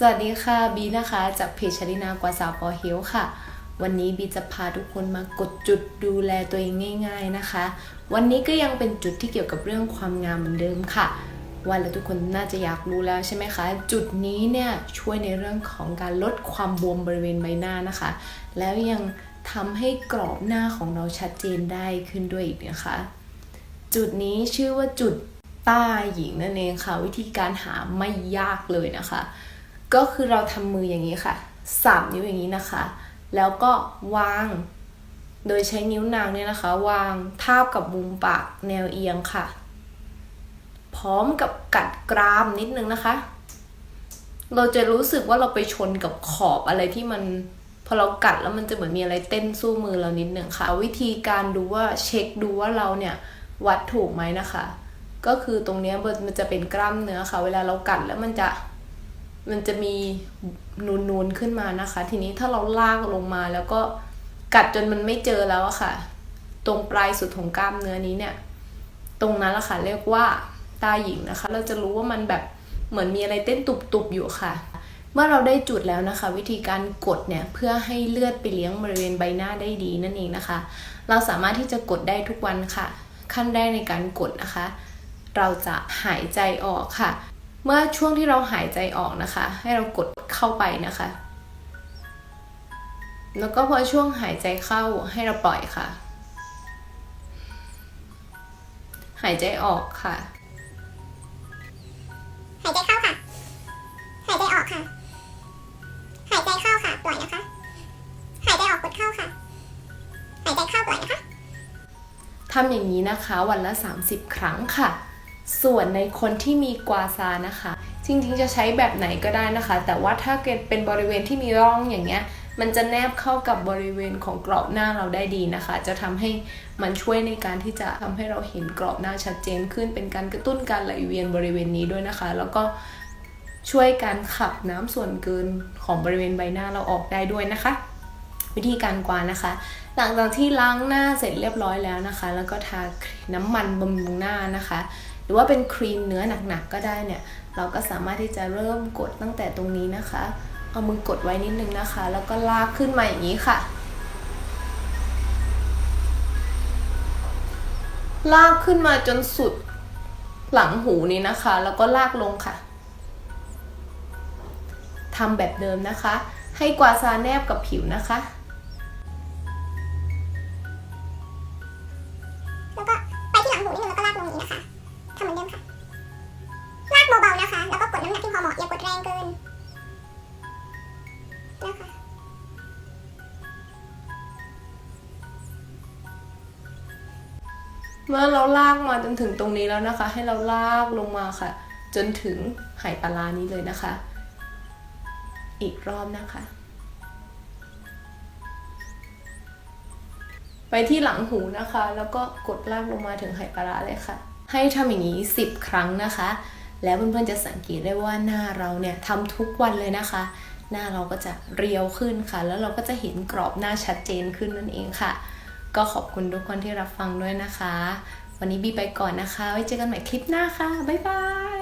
สวัสดีค่ะบีนะคะ จากเพจชลินากว่าสาวปอเฮลค่ะ วันนี้บีจะพาทุกคนมากดจุดดูแลตัวเองง่าย ๆนะคะ วันนี้ก็ยังเป็นจุดที่เกี่ยวกับเรื่องความงามเหมือนเดิมค่ะว่าแล้วทุกคนน่าจะอยากรู้แล้วใช่ไหมคะ จุดนี้เนี่ยช่วยในเรื่องของการลดความบวมบริเวณใบหน้านะคะ แล้วยังทำให้กรอบหน้าของเราชัดเจนได้ขึ้นด้วยอีกนะคะ จุดนี้ชื่อว่าจุดต้หญิงนั่นเองค่ะ วิธีการหาไม่ยากเลยนะคะ ก็คือเราทำมืออย่างนี้ค่ะสามนิ้วอย่างนี้นะคะ แล้วก็วาง โดยใช้นิ้วนางเนี่ยนะคะ วางทาบกับมุมปากแนวเอียงค่ะ พร้อมกับกัดกรามนิดนึงนะคะ เราจะรู้สึกว่าเราไปชนกับขอบอะไรที่มันพอเรากัดแล้วมันจะเหมือนมีอะไรเต้นสู้มือเรานิดนึงค่ะ วิธีการดูว่าเช็คดูว่าเราเนี่ยวัดถูกไหมนะคะ ก็คือตรงนี้มันจะเป็นกล้ามเนื้อค่ะ เวลาเรากัดแล้วมันจะ มันจะมีนูนๆขึ้นมานะคะ ทีนี้ถ้าเราลากลงมาแล้วก็กัดจนมันไม่เจอแล้วอะค่ะ ตรงปลายสุดของกล้ามเนื้อนี้เนี่ย ตรงนั้นละค่ะเรียกว่าตาหญิงนะคะ เราจะรู้ว่ามันแบบเหมือนมีอะไรเต้นตุบๆอยู่ค่ะ เมื่อเราได้จุดแล้วนะคะ วิธีการกดเนี่ยเพื่อให้เลือดไปเลี้ยงบริเวณใบหน้าได้ดีนั่นเองนะคะ เราสามารถที่จะกดได้ทุกวันค่ะ ขั้นแรกในการกดนะคะ เราจะหายใจออกค่ะ เมื่อช่วงที่เราหายใจออกนะคะ ให้เรากดเข้าไปนะคะ แล้วก็พอช่วงหายใจเข้าให้เราปล่อยค่ะ หายใจออกค่ะ หายใจเข้าค่ะ หายใจออกค่ะ หายใจเข้าค่ะ ปล่อยนะคะ หายใจออกกดเข้าค่ะ หายใจเข้าปล่อยนะคะทำอย่างนี้นะคะวันละ 30 ครั้งค่ะ ส่วนในคนที่มีกวาซานะคะ จริงๆจะใช้แบบไหนก็ได้นะคะ แต่ว่าถ้าเกิดเป็นบริเวณที่มีร่องอย่างเงี้ยมันจะแนบเข้ากับบริเวณของกรอบหน้าเราได้ดีนะคะ จะทำให้มันช่วยในการที่จะทำให้เราเห็นกรอบหน้าชัดเจนขึ้น เป็นการกระตุ้นการไหลเวียนบริเวณนี้ด้วยนะคะ แล้วก็ช่วยการขับน้ำส่วนเกินของบริเวณใบหน้าเราออกได้ด้วยนะคะ วิธีการกวานนะคะ หลังจากที่ล้างหน้าเสร็จเรียบร้อยแล้วนะคะ แล้วก็ทาน้ำมันบำรุงหน้านะคะ รือว่าเป็นครีมเนื้อหนักๆก็ได้เนี่ย เราก็สามารถที่จะเริ่มกดตั้งแต่ตรงนี้นะคะ เอามือกดไว้นิดนึงนะคะ แล้วก็ลากขึ้นมาอย่างนี้ค่ะ ลากขึ้นมาจนสุดหลังหูนี้นะคะ แล้วก็ลากลงค่ะทำแบบเดิมนะคะ ให้กวาดซาแนบกับผิวนะคะ นะคะเมื่อเราลากมาจนถึงตรงนี้แล้วนะคะ ให้เราลากลงมาค่ะ จนถึงไหปลาร้านี้เลยนะคะ อีกรอบนะคะ ไปที่หลังหูนะคะ แล้วก็กดลากลงมาถึงไหปลาร้าเลยค่ะ ให้ทำอย่างนี้ 10 ครั้งนะคะ แล้วเพื่อนๆจะสังเกตได้ว่าหน้าเราเนี่ยทำทุกวันเลยนะคะ หน้าเราก็จะเรียวขึ้นค่ะ แล้วเราก็จะเห็นกรอบหน้าชัดเจนขึ้นนั่นเองค่ะ ก็ขอบคุณทุกคนที่รับฟังด้วยนะคะ วันนี้บีไปก่อนนะคะ ไว้เจอกันใหม่คลิปหน้าค่ะ บ๊ายบาย